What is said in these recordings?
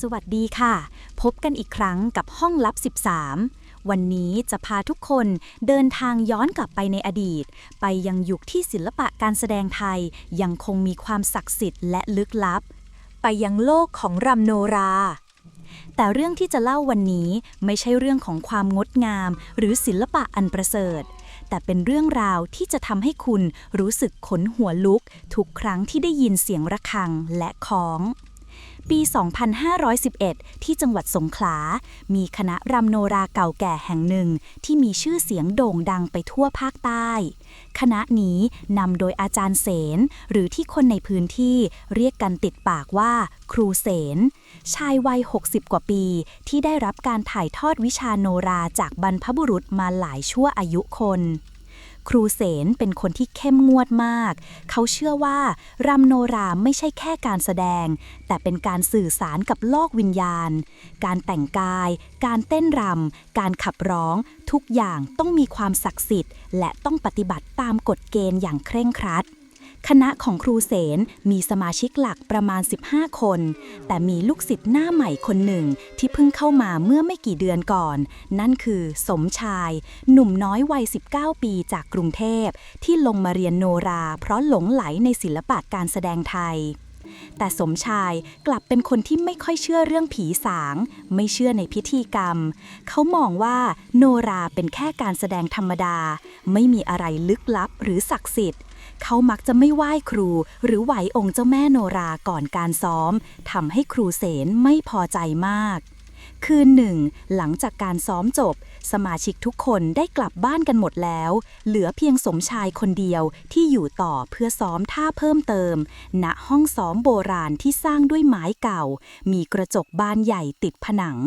สวัสดีค่ะ พบกันอีกครั้งกับห้องลับ 13 วันนี้จะพาทุกคนเดินทางย้อนกลับไปในอดีต ไปยังยุคที่ศิลปะการแสดงไทย ยังคงมีความศักดิ์สิทธิ์และลึกลับ ไปยังโลกของรำโนรา แต่เรื่องที่จะเล่าวันนี้ไม่ใช่เรื่องของความงดงาม หรือศิลปะอันประเสริฐ แต่เป็นเรื่องราวที่จะทำให้คุณรู้สึกขนหัวลุก ทุกครั้งที่ได้ยินเสียงระฆังและค้อง ปี 2511 ที่จังหวัดสงขลา มีคณะรำโนราเก่าแก่แห่งหนึ่ง ที่มีชื่อเสียงโด่งดังไปทั่วภาคใต้ คณะนี้นำโดยอาจารย์เสน หรือที่คนในพื้นที่เรียกกันติดปากว่า ครูเสน ชายวัย 60 กว่าปี ที่ได้รับการถ่ายทอดวิชาโนราจากบรรพบุรุษมาหลายชั่วอายุคน ครูเสนเป็นคนที่เข้มงวดมาก เขาเชื่อว่ารำโนราไม่ใช่แค่การแสดง แต่เป็นการสื่อสารกับโลกวิญญาณ การแต่งกาย การเต้นรำ การขับร้อง ทุกอย่างต้องมีความศักดิ์สิทธิ์ และต้องปฏิบัติตามกฎเกณฑ์อย่างเคร่งครัด คณะของครูเสนมีสมาชิกหลักประมาณ 15 คน แต่มีลูกศิษย์หน้าใหม่คนหนึ่งที่เพิ่งเข้ามาเมื่อไม่กี่เดือนก่อน นั่นคือสมชาย หนุ่มน้อยวัย 19 ปีจากกรุงเทพ ที่ลงมาเรียนโนรา เพราะหลงไหลในศิลปะการแสดงไทยแต่สมชายกลับเป็นคนที่ไม่ค่อยเชื่อเรื่องผีสาง ไม่เชื่อในพิธีกรรม เขามองว่าโนราเป็นแค่การแสดงธรรมดา ไม่มีอะไรลึกลับหรือศักดิ์สิทธิ์ เขามักจะไม่ไหว้ครู หรือไหวองค์เจ้าแม่โนราก่อนการซ้อมทำให้ครูเสนไม่พอใจมาก คืนหนึ่ง หลังจากการซ้อมจบ สมาชิกทุกคนได้กลับบ้านกันหมดแล้ว เหลือเพียงสมชายคนเดียวที่อยู่ต่อเพื่อซ้อมท่าเพิ่มเติม ณห้องซ้อมโบราณที่สร้างด้วยไม้เก่า มีกระจกบานใหญ่ติดผนัง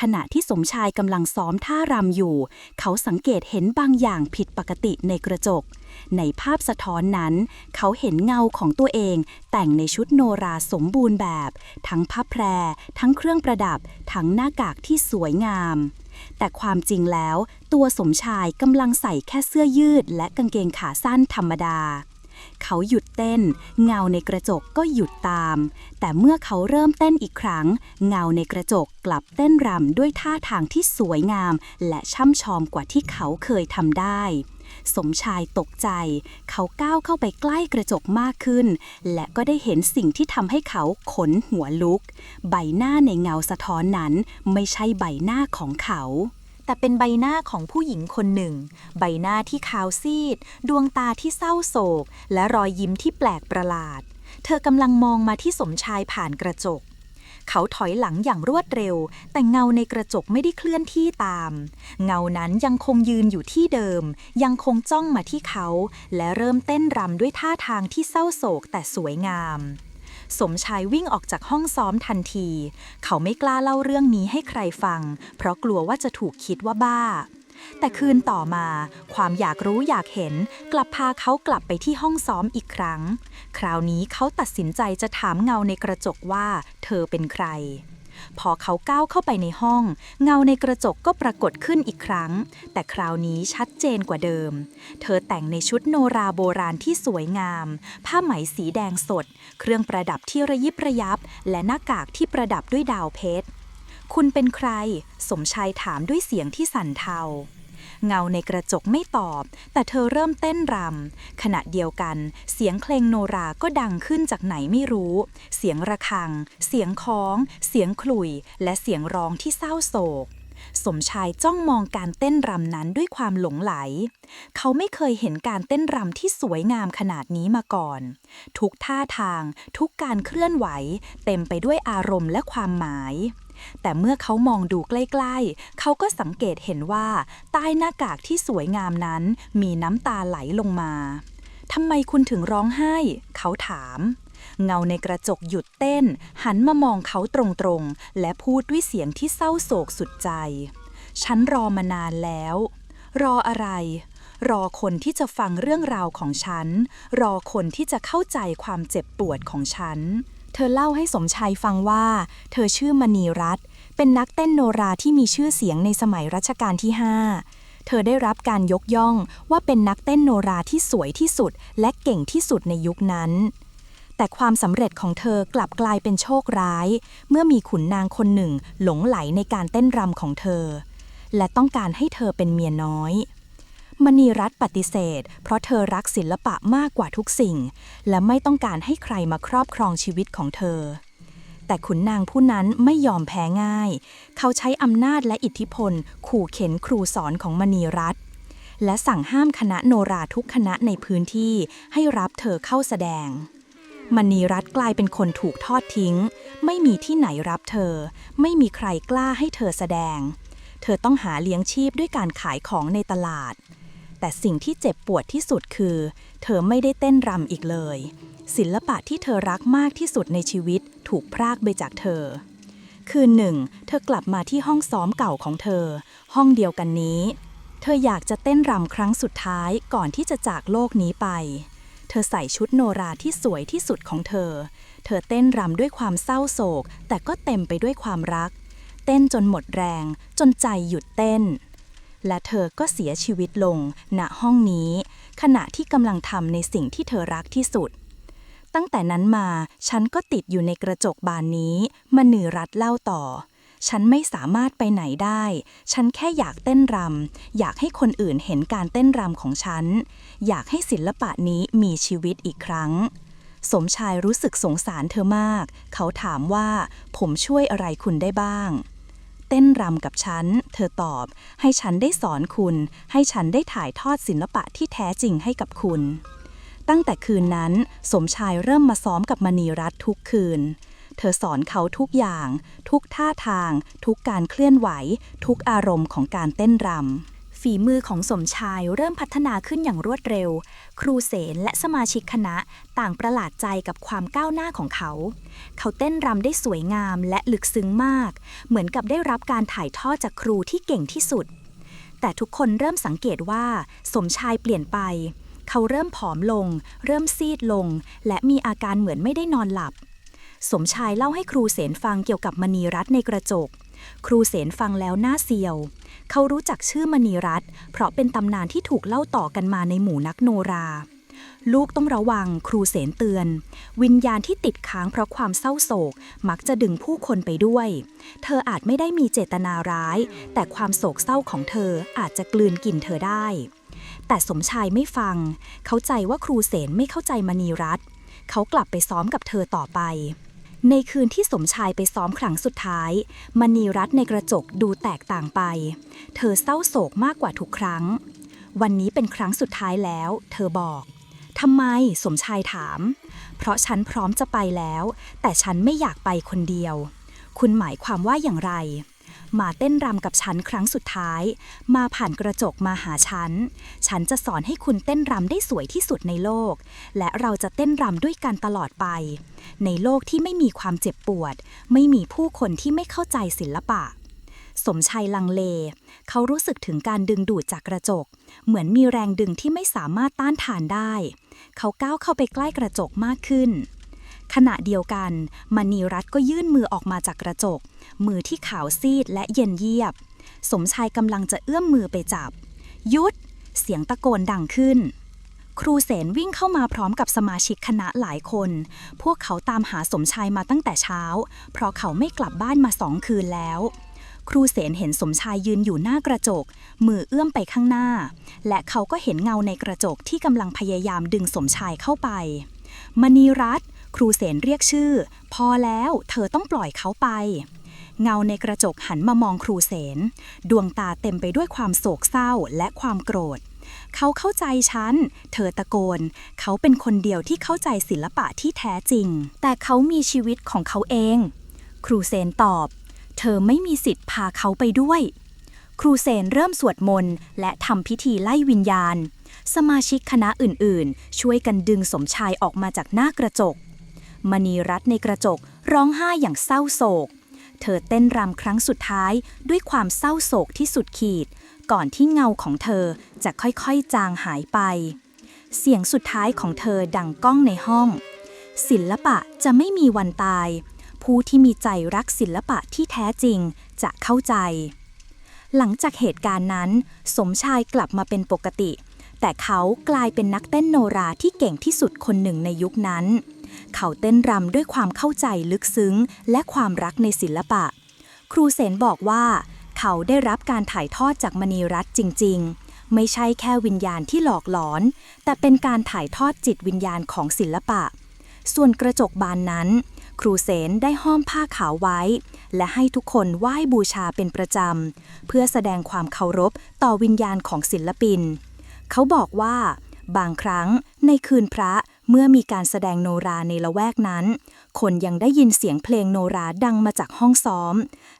ขณะที่สมชายกำลังซ้อมท่ารำอยู่ เขาสังเกตเห็นบางอย่างผิดปกติในกระจก ในภาพสะท้อนนั้น เขาเห็นเงาของตัวเอง แต่งในชุดโนราสมบูรณ์แบบ ทั้งผ้าแพร ทั้งเครื่องประดับ ทั้งหน้ากากที่สวยงาม แต่ความจริงแล้ว ตัวสมชายกำลังใส่แค่เสื้อยืด และกางเกงขาสั้นธรรมดาเขาหยุดเต้น เงาในกระจกก็หยุดตาม แต่เมื่อเขาเริ่มเต้นอีกครั้ง เงาในกระจกกลับเต้นรำด้วยท่าทางที่สวยงาม และช่ำชองกว่าที่เขาเคยทำได้ สมชายตกใจ เขาก้าวเข้าไปใกล้กระจกมากขึ้น และก็ได้เห็นสิ่งที่ทำให้เขาขนหัวลุก ใบหน้าในเงาสะท้อนนั้นไม่ใช่ใบหน้าของเขาแต่เป็นใบหน้าของผู้หญิงคนหนึ่ง ใบหน้าที่ขาวซีด ดวงตาที่เศร้าโศก และรอยยิ้มที่แปลกประหลาด เธอกำลังมองมาที่สมชายผ่านกระจก เขาถอยหลังอย่างรวดเร็ว แต่เงาในกระจกไม่ได้เคลื่อนที่ตาม เงานั้นยังคงยืนอยู่ที่เดิม ยังคงจ้องมาที่เขา และเริ่มเต้นรำด้วยท่าทางที่เศร้าโศกแต่สวยงาม สมชายวิ่งออกจากห้องซ้อมทันที เขาไม่กล้าเล่าเรื่องนี้ให้ใครฟัง เพราะกลัวว่าจะถูกคิดว่าบ้า แต่คืนต่อมา ความอยากรู้อยากเห็น กลับพาเขากลับไปที่ห้องซ้อมอีกครั้ง คราวนี้เขาตัดสินใจจะถามเงาในกระจกว่า เธอเป็นใคร พอเขาก้าวเข้าไปในห้อง เงาในกระจกก็ปรากฏขึ้นอีกครั้ง แต่คราวนี้ชัดเจนกว่าเดิม เธอแต่งในชุดโนราโบราณที่สวยงาม ผ้าไหมสีแดงสด เครื่องประดับที่ระยิบระยับ และหน้ากากที่ประดับด้วยดาวเพชร คุณเป็นใคร สมชายถามด้วยเสียงที่สั่นเทา เงาในกระจกไม่ตอบ แต่เธอเริ่มเต้นรำ ขณะเดียวกัน เสียงเพลงโนราก็ดังขึ้นจากไหนไม่รู้ เสียงระฆัง เสียงคล้อง เสียงขลุ่ย และเสียงร้องที่เศร้าโศกสมชายจ้องมองการเต้นรำนั้นด้วยความหลงไหล เขาไม่เคยเห็นการเต้นรำที่สวยงามขนาดนี้มาก่อน ทุกท่าทาง ทุกการเคลื่อนไหว เต็มไปด้วยอารมณ์และความหมาย แต่เมื่อเขามองดูใกล้ๆ เขาก็สังเกตเห็นว่า ใต้หน้ากากที่สวยงามนั้น มีน้ำตาไหลลงมาทำไมคุณถึงร้องไห้ เขาถาม เงาในกระจกหยุดเต้น หันมามองเขาตรงๆ และพูดด้วยเสียงที่เศร้าโศกสุดใจ ฉันรอมานานแล้ว รออะไร รอคนที่จะฟังเรื่องราวของฉัน รอคนที่จะเข้าใจความเจ็บปวดของฉัน เธอเล่าให้สมชายฟังว่า เธอชื่อมณีรัตน์เป็นนักเต้นโนราที่มีชื่อเสียงในสมัยรัชกาลที่ 5 เธอได้รับการยกย่องว่าเป็นนักเต้นโนราที่สวยที่สุด และเก่งที่สุดในยุคนั้น แต่ความสำเร็จของเธอกลับกลายเป็นโชคร้าย เมื่อมีขุนนางคนหนึ่งหลงไหลในการเต้นรำของเธอ และต้องการให้เธอเป็นเมียน้อย มณีรัตน์ปฏิเสธ เพราะเธอรักศิลปะมากกว่าทุกสิ่ง และไม่ต้องการให้ใครมาครอบครองชีวิตของเธอ แต่ขุนนางผู้นั้นไม่ยอมแพ้ง่าย เขาใช้อำนาจและอิทธิพล ขู่เข็นครูสอนของมณีรัตน์และสั่งห้ามคณะโนราทุกคณะในพื้นที่ให้รับเธอเข้าแสดงมณีรัตน์กลายเป็นคนถูกทอดทิ้ง ไม่มีที่ไหนรับเธอ ไม่มีใครกล้าให้เธอแสดง เธอต้องหาเลี้ยงชีพด้วยการขายของในตลาด แต่สิ่งที่เจ็บปวดที่สุดคือ เธอไม่ได้เต้นรำอีกเลย ศิลปะที่เธอรักมากที่สุดในชีวิตถูกพรากไปจากเธอ คืนหนึ่ง เธอกลับมาที่ห้องซ้อมเก่าของเธอ ห้องเดียวกันนี้ เธออยากจะเต้นรำครั้งสุดท้ายก่อนที่จะจากโลกนี้ไป เธอใส่ชุดโนราที่สวยที่สุดของเธอ เธอเต้นรำด้วยความเศร้าโศก แต่ก็เต็มไปด้วยความรัก เต้นจนหมดแรง จนใจหยุดเต้น และเธอก็เสียชีวิตลงณห้องนี้ ขณะที่กำลังทำในสิ่งที่เธอรักที่สุด ตั้งแต่นั้นมาฉันก็ติดอยู่ในกระจกบานนี้มณีรัตน์เล่าต่อ ฉันไม่สามารถไปไหนได้ ฉันแค่อยากเต้นรำอยากให้คนอื่นเห็นการเต้นรำของฉัน อยากให้ศิลปะนี้มีชีวิตอีกครั้งสมชายรู้สึกสงสารเธอมาก เขาถามว่าผมช่วยอะไรคุณได้บ้าง เต้นรำกับฉัน เธอตอบ ให้ฉันได้สอนคุณ ให้ฉันได้ถ่ายทอดศิลปะที่แท้จริงให้กับคุณ ตั้งแต่คืนนั้น สมชายเริ่มมาซ้อมกับมณีรัตน์ทุกคืน เธอสอนเขาทุกอย่าง ทุกท่าทาง ทุกการเคลื่อนไหว ทุกอารมณ์ของการเต้นรำ ฝีมือของสมชายเริ่มพัฒนาขึ้นอย่างรวดเร็ว ครูเสนและสมาชิกคณะต่างประหลาดใจกับความก้าวหน้าของเขา เขาเต้นรำได้สวยงามและลึกซึ้งมาก เหมือนกับได้รับการถ่ายทอดจากครูที่เก่งที่สุด แต่ทุกคนเริ่มสังเกตว่า สมชายเปลี่ยนไป เขาเริ่มผอมลง เริ่มซีดลง และมีอาการเหมือนไม่ได้นอนหลับ สมชายเล่าให้ครูเสนฟังเกี่ยวกับมณีรัตน์ในกระจก ครูเสนฟังแล้วหน้าเซียว เขารู้จักชื่อมณีรัตน์เพราะเป็นตำนานที่ถูกเล่าต่อกันมาในหมู่นักโนรา ลูกต้องระวังครูเสนเตือน วิญญาณที่ติดค้างเพราะความเศร้าโศก มักจะดึงผู้คนไปด้วย เธออาจไม่ได้มีเจตนาร้าย แต่ความโศกเศร้าของเธออาจจะกลืนกินเธอได้ แต่สมชายไม่ฟัง เข้าใจว่าครูเสนไม่เข้าใจมณีรัตน์เขากลับไปซ้อมกับเธอต่อไป ในคืนที่สมชายไปซ้อมครั้งสุดท้าย มณีรัตน์ในกระจกดูแตกต่างไป เธอเศร้าโศกมากกว่าทุกครั้ง วันนี้เป็นครั้งสุดท้ายแล้ว เธอบอกทำไมสมชายถาม เพราะฉันพร้อมจะไปแล้ว แต่ฉันไม่อยากไปคนเดียว คุณหมายความว่าอย่างไร มาเต้นรำกับฉันครั้งสุดท้าย มาผ่านกระจกมาหาฉัน ฉันจะสอนให้คุณเต้นรำได้สวยที่สุดในโลก และเราจะเต้นรำด้วยกันตลอดไป ในโลกที่ไม่มีความเจ็บปวด ไม่มีผู้คนที่ไม่เข้าใจศิลปะ สมชัยลังเล เขารู้สึกถึงการดึงดูดจากกระจก เหมือนมีแรงดึงที่ไม่สามารถต้านทานได้ เขาก้าวเข้าไปใกล้กระจกมากขึ้น ขณะเดียวกันมณีรัตน์ก็ยื่นมือออกมาจากกระจก มือที่ขาวซีดและเย็นเยียบ สมชายกำลังจะเอื้อมมือไปจับ ยุด เสียงตะโกนดังขึ้น ครูเสนวิ่งเข้ามาพร้อมกับสมาชิกคณะหลายคน พวกเขาตามหาสมชายมาตั้งแต่เช้า เพราะเขาไม่กลับบ้านมาสองคืนแล้ว ครูเสนเห็นสมชายยืนอยู่หน้ากระจก มือเอื้อมไปข้างหน้า และเขาก็เห็นเงาในกระจกที่กำลังพยายามดึงสมชายเข้าไปมณีรัตน์ ครูเสนเรียกชื่อ พอแล้วเธอต้องปล่อยเขาไป เงาในกระจกหันมามองครูเสน ดวงตาเต็มไปด้วยความโศกเศร้าและความโกรธ เขาเข้าใจฉัน เธอตะโกน เขาเป็นคนเดียวที่เข้าใจศิลปะที่แท้จริง แต่เขามีชีวิตของเขาเอง ครูเซนตอบ เธอไม่มีสิทธิ์พาเขาไปด้วย ครูเซนเริ่มสวดมนต์และทำพิธีไล่วิญญาณสมาชิกคณะอื่นๆ ช่วยกันดึงสมชายออกมาจากหน้ากระจก มณีรัตน์ในกระจกร้องไห้อย่างเศร้าโศก เธอเต้นรำครั้งสุดท้ายด้วยความเศร้าโศกที่สุดขีด ก่อนที่เงาของเธอจะค่อยๆจางหายไป เสียงสุดท้ายของเธอดังก้องในห้อง ศิลปะจะไม่มีวันตาย ผู้ที่มีใจรักศิลปะที่แท้จริงจะเข้าใจ หลังจากเหตุการณ์นั้น สมชายกลับมาเป็นปกติ แต่เขากลายเป็นนักเต้นโนราที่เก่งที่สุดคนหนึ่งในยุคนั้น เขาเต้นรำด้วยความเข้าใจลึกซึ้ง และความรักในศิลปะ ครูเสนบอกว่า เขาได้รับการถ่ายทอดจากมณีรัตน์จริง ๆ ไม่ใช่แค่วิญญาณที่หลอกหลอน แต่เป็นการถ่ายทอดจิตวิญญาณของศิลปะ ส่วนกระจกบานนั้น ครูเสนได้ห้อมผ้าขาวไว้ และให้ทุกคนไหว้บูชาเป็นประจำ เพื่อแสดงความเคารพต่อวิญญาณของศิลปิน เขาบอกว่า บางครั้งในคืนพระ เมื่อมีการแสดงโนราในละแวกนั้น คนยังได้ยินเสียงเพลงโนราดังมาจากห้องซ้อม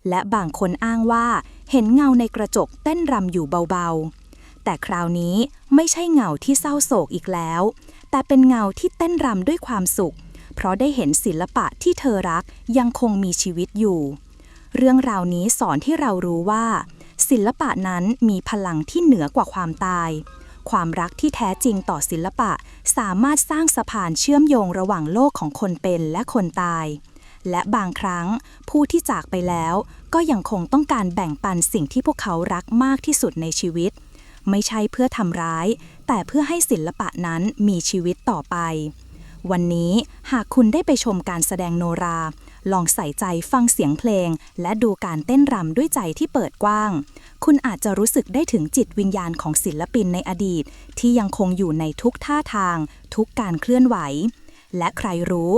และบางคนอ้างว่าเห็นเงาในกระจกเต้นรำอยู่เบาๆ แต่คราวนี้ไม่ใช่เงาที่เศร้าโศกอีกแล้ว แต่เป็นเงาที่เต้นรำด้วยความสุข เพราะได้เห็นศิลปะที่เธอรักยังคงมีชีวิตอยู่ เรื่องราวนี้สอนที่เรารู้ว่า ศิลปะนั้นมีพลังที่เหนือกว่าความตาย ความรักที่แท้จริงต่อศิลปะ สามารถสร้างสะพานเชื่อมโยงระหว่างโลกของคนเป็นและคนตาย และบางครั้งผู้ที่จากไปแล้ว ก็ยังคงต้องการแบ่งปันสิ่งที่พวกเขารักมากที่สุดในชีวิต ไม่ใช่เพื่อทำร้าย แต่เพื่อให้ศิลปะนั้นมีชีวิตต่อไป วันนี้หากคุณได้ไปชมการแสดงโนรา ลองใส่ใจฟังเสียงเพลง และดูการเต้นรำด้วยใจที่เปิดกว้าง คุณอาจจะรู้สึกได้ถึงจิตวิญญาณของศิลปินในอดีต ที่ยังคงอยู่ในทุกท่าทาง ทุกการเคลื่อนไหว และใครรู้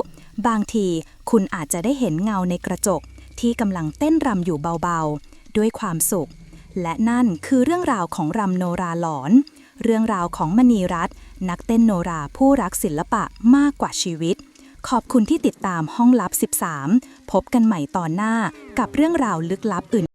บางทีคุณอาจจะได้เห็นเงาในกระจก ที่กำลังเต้นรำอยู่เบาๆ ด้วยความสุข และนั่นคือเรื่องราวของรำโนราหลอน เรื่องราวของมณีรัตน์นักเต้นโนราผู้รักศิลปะมากกว่าชีวิต ขอบคุณที่ติดตามห้องลับ 13 พบกันใหม่ตอนหน้ากับเรื่องราวลึกลับอื่น